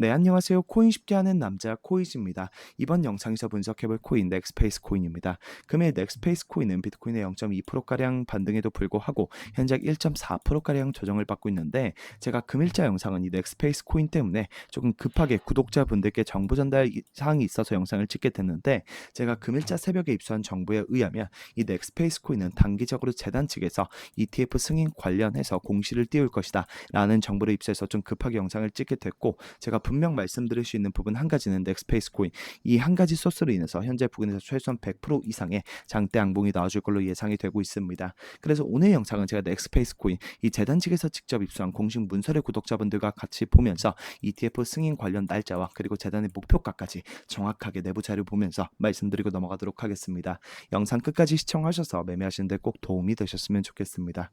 네, 안녕하세요. 코인 쉽게 하는 남자 코이즈입니다. 이번 영상에서 분석해볼 코인 넥스페이스 코인입니다. 금일 넥스페이스 코인은 비트코인의 0.2%가량 반등에도 불구하고 현재 1.4%가량 조정을 받고 있는데 제가 금일자 영상은 이 넥스페이스 코인 때문에 조금 급하게 구독자분들께 정보 전달 이- 사항이 있어서 영상을 찍게 됐는데 제가 금일자 새벽에 입수한 정보에 의하면 이 넥스페이스 코인은 단기적으로 재단 측에서 ETF 승인 관련해서 공시를 띄울 것이다 라는 정보를 입수해서 좀 급하게 영상을 찍게 됐고 제가 분명 말씀드릴 수 있는 부분 한 가지는 넥스페이스 코인 이 한 가지 소스로 인해서 현재 부근에서 최소한 100% 이상의 장대 양봉이 나와줄 걸로 예상이 되고 있습니다. 그래서 오늘 영상은 제가 넥스페이스 코인 이 재단 측에서 직접 입수한 공식 문서를 구독자분들과 같이 보면서 ETF 승인 관련 날짜와 그리고 재단의 목표가까지 정확하게 내부 자료 보면서 말씀드리고 넘어가도록 하겠습니다. 영상 끝까지 시청하셔서 매매하시는데 꼭 도움이 되셨으면 좋겠습니다.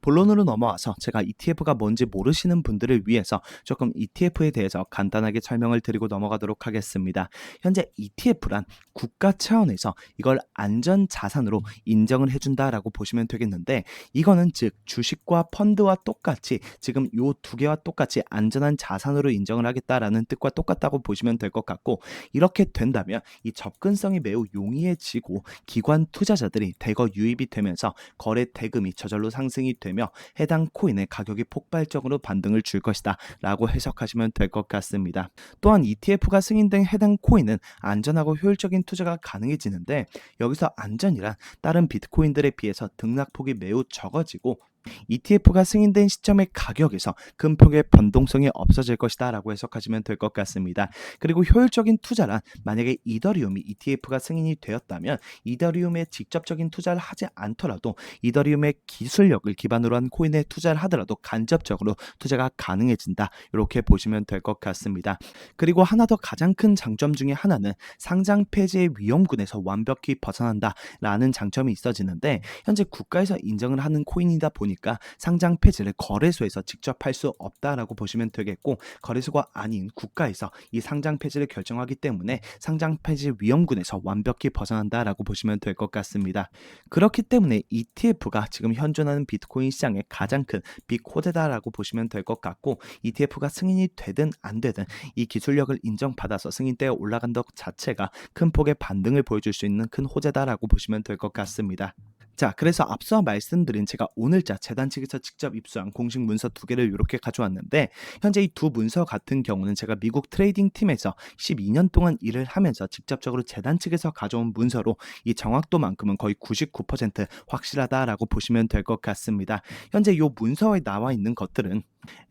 본론으로 넘어와서 제가 ETF가 뭔지 모르시는 분들을 위해서 조금 ETF에 대해서 간단하게 설명을 드리고 넘어가도록 하겠습니다. 현재 ETF란 국가 차원에서 이걸 안전 자산으로 인정을 해준다라고 보시면 되겠는데 이거는 즉 주식과 펀드와 똑같이 지금 요 두 개와 똑같이 안전한 자산으로 인정을 하겠다라는 뜻과 똑같다고 보시면 될 것 같고 이렇게 된다면 이 접근성이 매우 용이해지고 기관 투자자들이 대거 유입이 되면서 거래 대금이 저절로 상승 이 되며 해당 코인의 가격이 폭발적으로 반등을 줄 것이다 라고 해석하시면 될 것 같습니다. 또한 ETF가 승인된 해당 코인은 안전하고 효율적인 투자가 가능해지는데 여기서 안전이란 다른 비트코인들에 비해서 등락폭이 매우 적어지고 ETF가 승인된 시점의 가격에서 큰 폭의 변동성이 없어질 것이다 라고 해석하시면 될 것 같습니다. 그리고 효율적인 투자란 만약에 이더리움이 ETF가 승인이 되었다면 이더리움에 직접적인 투자를 하지 않더라도 이더리움의 기술력을 기반으로 한 코인에 투자를 하더라도 간접적으로 투자가 가능해진다. 이렇게 보시면 될 것 같습니다. 그리고 하나 더 가장 큰 장점 중에 하나는 상장 폐지의 위험군에서 완벽히 벗어난다 라는 장점이 있어지는데 현재 국가에서 인정을 하는 코인이다 보니 까 상장 폐지를 거래소에서 직접 할 수 없다라고 보시면 되겠고 거래소가 아닌 국가에서 이 상장 폐지를 결정하기 때문에 상장 폐지 위험군에서 완벽히 벗어난다라고 보시면 될 것 같습니다. 그렇기 때문에 ETF가 지금 현존하는 비트코인 시장의 가장 큰 빅호재다라고 보시면 될 것 같고 ETF가 승인이 되든 안 되든 이 기술력을 인정받아서 승인대에 올라간 것 자체가 큰 폭의 반등을 보여줄 수 있는 큰 호재다라고 보시면 될 것 같습니다. 자, 그래서 앞서 말씀드린 제가 오늘자 재단 측에서 직접 입수한 공식 문서 두 개를 이렇게 가져왔는데 현재 이 두 문서 같은 경우는 제가 미국 트레이딩 팀에서 12년 동안 일을 하면서 직접적으로 재단 측에서 가져온 문서로 이 정확도만큼은 거의 99% 확실하다라고 보시면 될 것 같습니다. 현재 이 문서에 나와 있는 것들은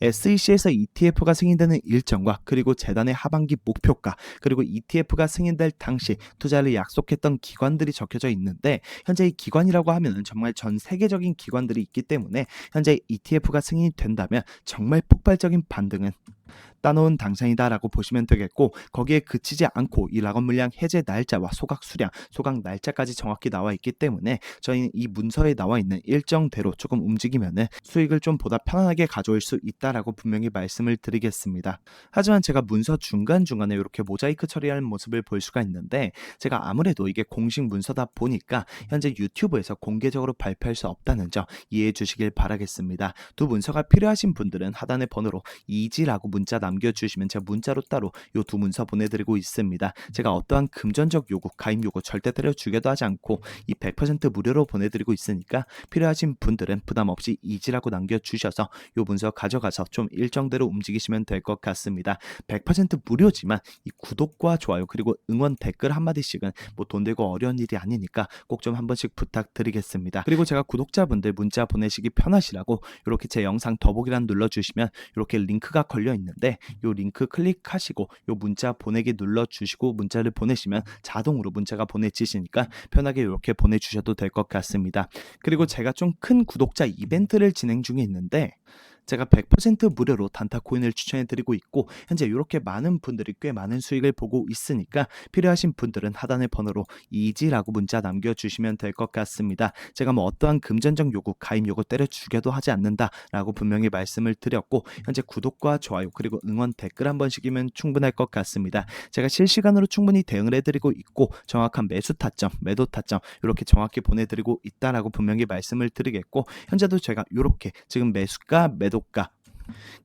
SEC에서 ETF가 승인되는 일정과 그리고 재단의 하반기 목표가 그리고 ETF가 승인될 당시 투자를 약속했던 기관들이 적혀져 있는데 현재 이 기관이라고 하면은 정말 전 세계적인 기관들이 있기 때문에 현재 ETF가 승인이 된다면 정말 폭발적인 반등은 따놓은 당상이다라고 보시면 되겠고 거기에 그치지 않고 이 락업 물량 해제 날짜와 소각 수량, 소각 날짜까지 정확히 나와 있기 때문에 저희는 이 문서에 나와 있는 일정대로 조금 움직이면은 수익을 좀 보다 편안하게 가져올 수 있다라고 분명히 말씀을 드리겠습니다. 하지만 제가 문서 중간중간에 이렇게 모자이크 처리하는 모습을 볼 수가 있는데 제가 아무래도 이게 공식 문서다 보니까 현재 유튜브에서 공개적으로 발표할 수 없다는 점 이해해 주시길 바라겠습니다. 두 문서가 필요하신 분들은 하단의 번호로 이지라고 문자 남겨주시면 제가 문자로 따로 요 두 문서 보내드리고 있습니다. 제가 어떠한 금전적 요구, 가입 요구 절대 때려 주게도 하지 않고 이 100% 무료로 보내드리고 있으니까 필요하신 분들은 부담 없이 이지라고 남겨주셔서 요 문서 가져가서 좀 일정대로 움직이시면 될 것 같습니다. 100% 무료지만 이 구독과 좋아요 그리고 응원 댓글 한마디씩은 뭐 돈 들고 어려운 일이 아니니까 꼭 좀 한 번씩 부탁드리겠습니다. 그리고 제가 구독자분들 문자 보내시기 편하시라고 이렇게 제 영상 더보기란 눌러주시면 이렇게 링크가 걸려 있는데 요 링크 클릭하시고 요 문자 보내기 눌러 주시고 문자를 보내시면 자동으로 문자가 보내지시니까 편하게 이렇게 보내 주셔도 될 것 같습니다. 그리고 제가 좀 큰 구독자 이벤트를 진행 중에 있는데 제가 100% 무료로 단타 코인을 추천해 드리고 있고 현재 이렇게 많은 분들이 꽤 많은 수익을 보고 있으니까 필요하신 분들은 하단의 번호로 이지라고 문자 남겨 주시면 될 것 같습니다. 제가 뭐 어떠한 금전적 요구, 가입 요구 때려 주게도 하지 않는다라고 분명히 말씀을 드렸고 현재 구독과 좋아요 그리고 응원 댓글 한 번씩이면 충분할 것 같습니다. 제가 실시간으로 충분히 대응을 해드리고 있고 정확한 매수 타점, 매도 타점 이렇게 정확히 보내드리고 있다라고 분명히 말씀을 드리겠고 현재도 제가 이렇게 지금 매수가, 매도 가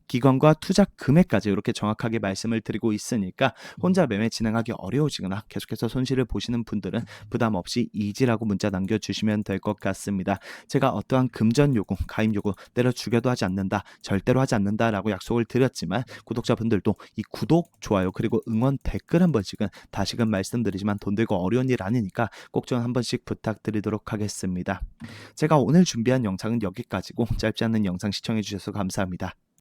기관과 투자 금액까지 이렇게 정확하게 말씀을 드리고 있으니까 혼자 매매 진행하기 어려우시거나 계속해서 손실을 보시는 분들은 부담 없이 이지라고 문자 남겨주시면 될 것 같습니다. 제가 어떠한 금전 요구, 가입 요구 때려 죽여도 하지 않는다, 절대로 하지 않는다라고 약속을 드렸지만 구독자분들도 이 구독, 좋아요 그리고 응원 댓글 한 번씩은 다시금 말씀드리지만 돈 들고 어려운 일 아니니까 꼭 좀 한 번씩 부탁드리도록 하겠습니다. 제가 오늘 준비한 영상은 여기까지고 짧지 않은 영상 시청해 주셔서 감사합니다.